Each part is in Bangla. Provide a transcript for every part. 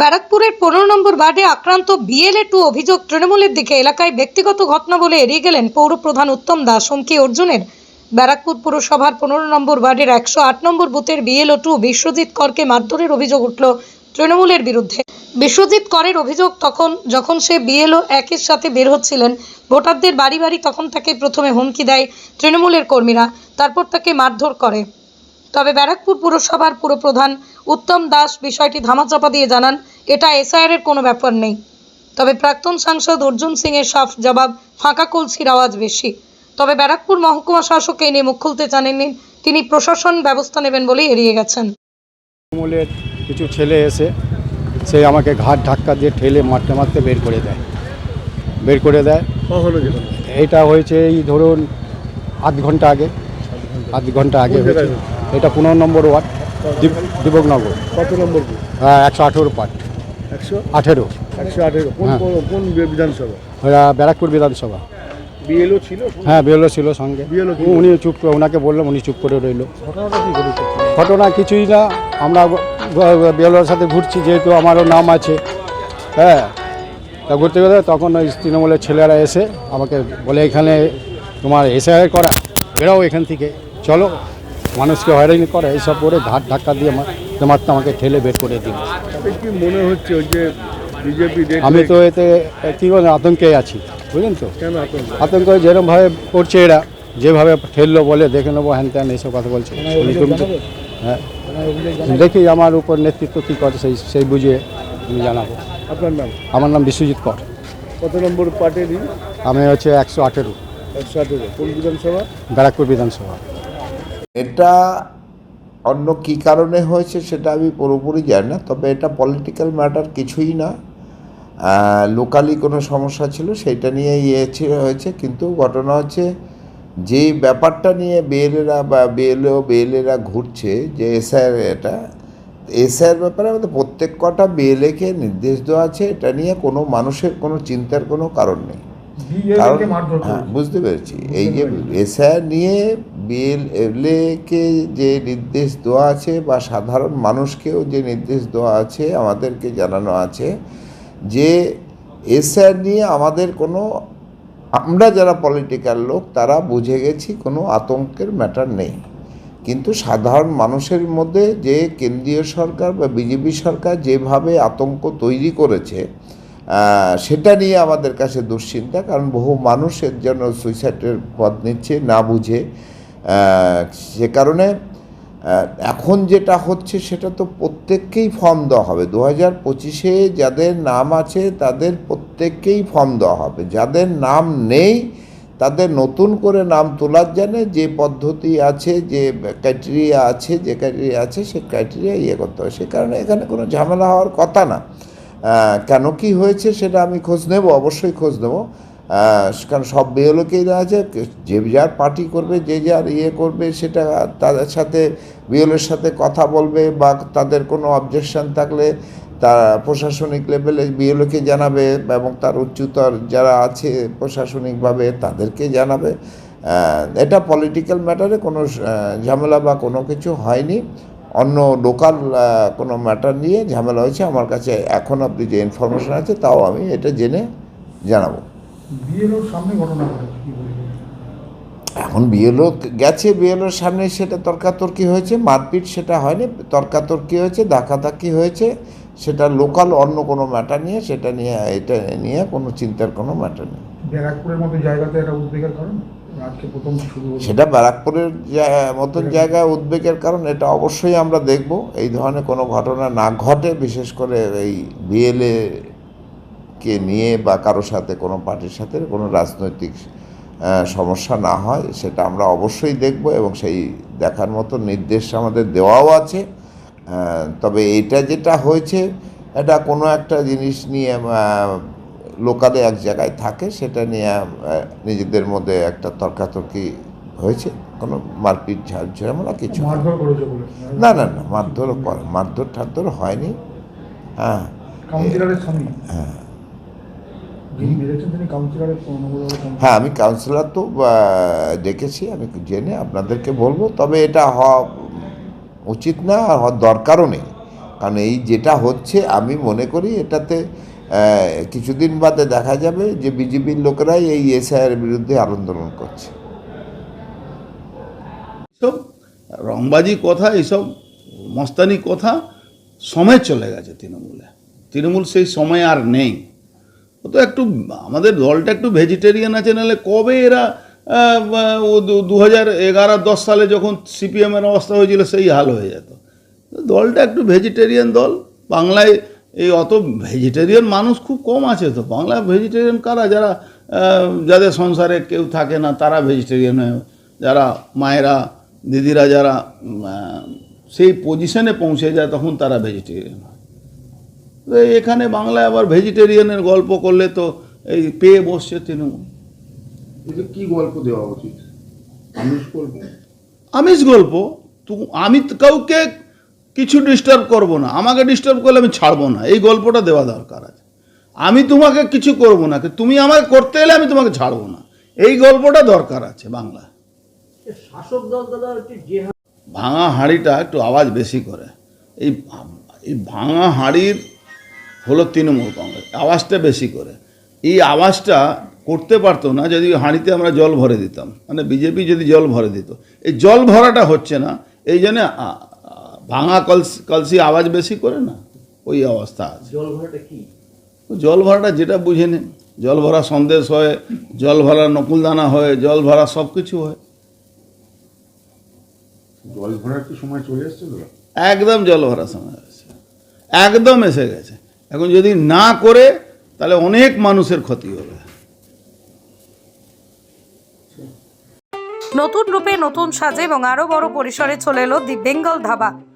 ব্যারাকপুরের পনেরো নম্বর ওয়ার্ডে আক্রান্ত বিএলএ টু অভিযোগ তৃণমূলের দিকে এলাকায় ব্যক্তিগত ঘটনা বলে এড়িয়ে গেলেন পৌরপ্রধান উত্তম দাস। হুমকি অর্জুনের। ব্যারাকপুর পুরসভার পনেরো নম্বর ওয়ার্ডের একশো আট নম্বর বুথের বিএলও টু বিশ্বজিৎ করকে মারধরের অভিযোগ উঠল তৃণমূলের বিরুদ্ধে। বিশ্বজিৎ করের অভিযোগ তখন, যখন সে বিএলও একের সাথে বের হচ্ছিলেন, ভোটারদের বাড়ি বাড়ি তখন তাকে প্রথমে হুমকি দেয় তৃণমূলের কর্মীরা, তারপর তাকে মারধর করে। তবে ব্যারাকপুর পুরসভার পুরপ্রধান উত্তম দাস বিষয়টি ধামাচাপা দিয়ে জানান, এটা এসআইআর এর কোনো ব্যাপার নেই। তবে প্রাক্তন সাংসদ অর্জুন সিং এর সাফ জবাব ফাঁকা কলসির আওয়াজ বেশি। তবে ব্যারাকপুর মহকুমা শাসক এই নিয়ে মুখ খুলতে জানেননি, তিনি প্রশাসন ব্যবস্থা নেবেন বলে এড়িয়ে গেছেন। কিছু ছেলে এসে সে আমাকে ঘাট ধাক্কা দিয়ে ঠেলে মারতে মারতে বের করে দেয়। বের করে দেয়। এটা হয়েছে এই ধরুন আধ ঘণ্টা আগে, আধ ঘণ্টা আগে এটা পনেরো নম্বর ওয়ার্ড। দীপকনগর। কত নম্বর হ্যাঁ একশো আঠেরো পার্ট একশো? আঠেরো। একশো আঠেরো। কোন হ্যাঁ। কোন- বিধানসভা? ব্যারাকপুর বিধানসভা। বিএলও ছিল হ্যাঁ বেরোলো ছিল সঙ্গে। উনি চুপ করে ওনাকে বললাম উনি চুপ করে রইল। ঘটনা কিছুই না আমরা বেলোর সাথে ঘুরছি যেহেতু আমারও নাম আছে। হ্যাঁ তা ঘুরতে গেলে তখন ওই তৃণমূলের ছেলেরা এসে আমাকে বলে এখানে তোমার এসআই করা বেরাও এখান থেকে। চলো মানুষকে হয়রানি করে এইসব করে ঘাট ধাক্কা দিয়ে মারতে আমাকে ঠেলে বের করে দিল। কি মনে হচ্ছে ওই যে বিজেপি আমি তো এতে কী বলে আতঙ্কে আছি বুঝলেন তো? কেন আতঙ্ক? আতঙ্ক যেরকমভাবে করছে এরা যেভাবে ঠেললো বলে দেখে নেব হ্যান ত্যান এইসব কথা বলছে। হ্যাঁ। দেখি আমার উপর নেতৃত্ব কী করে সেই সেই বুঝিয়ে আমি জানাব। আপনার নাম? আমার নাম বিশ্বজিৎ কর। কত নম্বর পার্টির? আমি হচ্ছে একশো আঠেরো। একশো আঠেরো। কোন বিধানসভা? ব্যারাকপুর বিধানসভা। এটা অন্য কি কারণে হয়েছে সেটা আমি পুরোপুরি জানি না, তবে এটা পলিটিক্যাল ম্যাটার কিছুই না। লোকালি কোনো সমস্যা ছিল, সেইটা নিয়ে ইয়ে হয়েছে, কিন্তু ঘটনা হচ্ছে যে ব্যাপারটা নিয়ে বিএলএরা বা বিএলও বিএলএরা ঘুরছে, যে এসআইয়ের এটা এসআইয়ের ব্যাপারে আমাদের প্রত্যেক কটা বিএলএকে নির্দেশ দেওয়া আছে, এটা নিয়ে কোনো মানুষের কোনো চিন্তার কোনো কারণ নেই। কারণ হ্যাঁ বুঝতে পেরেছি। এই যে এসআইআর নিয়ে বিএলএকে যে নির্দেশ দেওয়া আছে বা সাধারণ মানুষকেও যে নির্দেশ দেওয়া আছে আমাদেরকে জানানো আছে যে এসআইআর নিয়ে আমাদের কোনো আমরা যারা পলিটিক্যাল লোক তারা বুঝে গেছি কোনো আতঙ্কের ম্যাটার নেই। কিন্তু সাধারণ মানুষের মধ্যে যে কেন্দ্রীয় সরকার বা বিজেপি সরকার যেভাবে আতঙ্ক তৈরি করেছে সেটা নিয়ে আমাদের কাছে দুশ্চিন্তা, কারণ বহু মানুষের জন্য সুইসাইডের পথ নিচ্ছে, না বুঝে। সে কারণে এখন যেটা হচ্ছে সেটা তো প্রত্যেককেই ফর্ম দেওয়া হবে। দু হাজার পঁচিশে যাদের নাম আছে, তাদের প্রত্যেককেই ফর্ম দেওয়া হবে। যাদের নাম নেই, তাদের নতুন করে নাম তোলার জন্য যে পদ্ধতি আছে, যে ক্রাইটেরিয়া আছে, যে ক্রাইটেরিয়া আছে, সে ক্রাইটেরিয়া ইয়ে করতে হবে। সে কারণে এখানে কোনো ঝামেলা হওয়ার কথা না। কেন কি হয়েছে সেটা আমি খোঁজ নেব, অবশ্যই খোঁজ নেব। কারণ সব বিএলওকেই দেওয়া আছে যে যার পার্টি করবে, যে যার ইয়ে করবে, সেটা তাদের সাথে বিএলের সাথে কথা বলবে বা তাদের কোনো অবজেকশন থাকলে তার প্রশাসনিক লেভেলে বিএলওকে জানাবে এবং তার উচ্চতর যারা আছে প্রশাসনিকভাবে তাদেরকে জানাবে। এটা পলিটিক্যাল ম্যাটারে কোনো ঝামেলা বা কোনো কিছু হয়নি। অন্য লোকাল কোনো ম্যাটার নিয়ে ঝামেলা হয়েছে আমার কাছে এখন অবধি যে ইনফরমেশন আছে তাও আমি এটা জেনে জানাব। এখন বিএলও গেছে বিএলওর সামনে সেটা তর্কাতর্কি হয়েছে মারপিট সেটা হয়নি তর্কাতর্কি হয়েছে ধাক্কাধাক্কি হয়েছে সেটা লোকাল অন্য কোনো ম্যাটার নিয়ে সেটা নিয়ে এটা নিয়ে কোনো চিন্তার কোনো ম্যাটার নেই। ব্যারাকপুরের মতো জায়গাতে একটা উদ্বেগের কারণ? আজকে প্রথম শুরু সেটা ব্যারাকপুরের মতন জায়গায় উদ্বেগের কারণ এটা অবশ্যই আমরা দেখব। এই ধরনের কোনো ঘটনা না ঘটে বিশেষ করে এই বিএলএ কে নিয়ে বা কারোর সাথে কোনো পার্টির সাথে কোনো রাজনৈতিক সমস্যা না হয় সেটা আমরা অবশ্যই দেখব এবং সেই দেখার মতো নির্দেশ আমাদের দেওয়াও আছে। তবে এটা যেটা হয়েছে এটা কোনো একটা জিনিস নিয়ে লোকালে এক জায়গায় থাকে সেটা নিয়ে নিজেদের মধ্যে একটা তর্কাতর্কি হয়েছে কোনো মারপিট ঝাড় ঝামেলা কিছু না। না না মারধর করে মারধর ঠারধর হয়নি হ্যাঁ। হ্যাঁ। হ্যাঁ আমি কাউন্সিলর তো ডেকেছি আমি জেনে আপনাদেরকে বলব তবে এটা হওয়া উচিত না আর হওয়ার দরকারও নেই। কারণ এই যেটা হচ্ছে আমি মনে করি এটাতে কিছুদিন বাদে দেখা যাবে যে বিজেপির লোকেরাই এই এসআইয়ের বিরুদ্ধে আন্দোলন করছে। সব রংবাজি কথা, এইসব মস্তানি কথা সময় চলে গেছে তৃণমূলে। তৃণমূল সেই সময় আর নেই। ও তো একটু, আমাদের দলটা একটু ভেজিটেরিয়ান আছে, নাহলে কবে এরা দু হাজার এগারো দশ সালে যখন সিপিএমের অবস্থা হয়েছিল, সেই হাল হয়ে যেত। দলটা একটু ভেজিটেরিয়ান দল, বাংলায় এই অত ভেজিটেরিয়ান মানুষ খুব কম আছে তো। বাংলা ভেজিটেরিয়ান কারা? যারা যাদের সংসারে কেউ থাকে না তারা ভেজিটেরিয়ান হয়ে যারা মায়েরা দিদিরা যারা সেই পজিশনে পৌঁছে যায় তখন তারা ভেজিটেরিয়ান হয়। তো এখানে বাংলায় আবার ভেজিটেরিয়ানের গল্প করলে তো এই পেয়ে বসছে তৃণমূল। কি গল্প দেওয়া উচিত? আমিষ গল্প? আমিষ গল্প? তো আমি কাউকে কিছু ডিস্টার্ব করব না। আমাকে ডিস্টার্ব করলে আমি ছাড়বো না। এই গল্পটা দেওয়া দরকার আছে। আমি তোমাকে কিছু করব না। তুমি আমাকে করতে এলে আমি তোমাকে ছাড়বো না। এই গল্পটা দরকার আছে বাংলা। ভাঙা হাঁড়িটা একটু আওয়াজ বেশি করে। এই এই ভাঙা হাঁড়ির হলো তৃণমূল কংগ্রেস। আওয়াজটা বেশি করে। এই আওয়াজটা করতে পারতো না যদি হাঁড়িতে আমরা জল ভরে দিতাম। মানে বিজেপি যদি জল ভরে দিত। এই জল ভরাটা হচ্ছে না। এই জন্য ভাঙা কলসি কলসি আওয়াজ বেশি করে না ওই অবস্থা আছে। জল ভরাটা কি? জল ভরাটা যেটা বুঝে নেন জল ভরা সন্দেশ হয় জল ভরা নকুলদানা হয় জল ভরা সব কিছু হয়। জল ভরার কি সময় চলে এসছে একদম জল ভরা সময় হয়েছে একদম এসে গেছে। এখন যদি না করে তাহলে অনেক মানুষের ক্ষতি হবে। নতুন রূপে নতুন সাজে এবং আরও বড় পরিসরে চলে এলো দি বেঙ্গল ধাবা।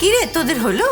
কিরে তোদের হলো?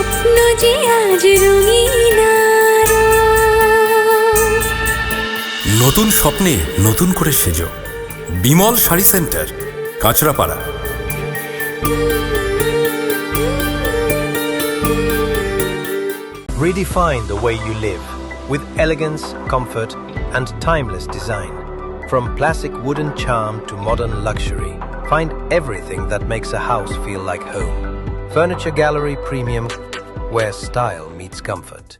স্বপ্ন যে আজ রঙিন। নতুন স্বপ্নে নতুন করে সেজো Bimal sari centre Kanchrapara Redefine the way you live with elegance, comfort, and timeless design. From classic wooden charm to modern luxury, find everything that makes a house feel like home. Furniture Gallery Premium, where style meets comfort.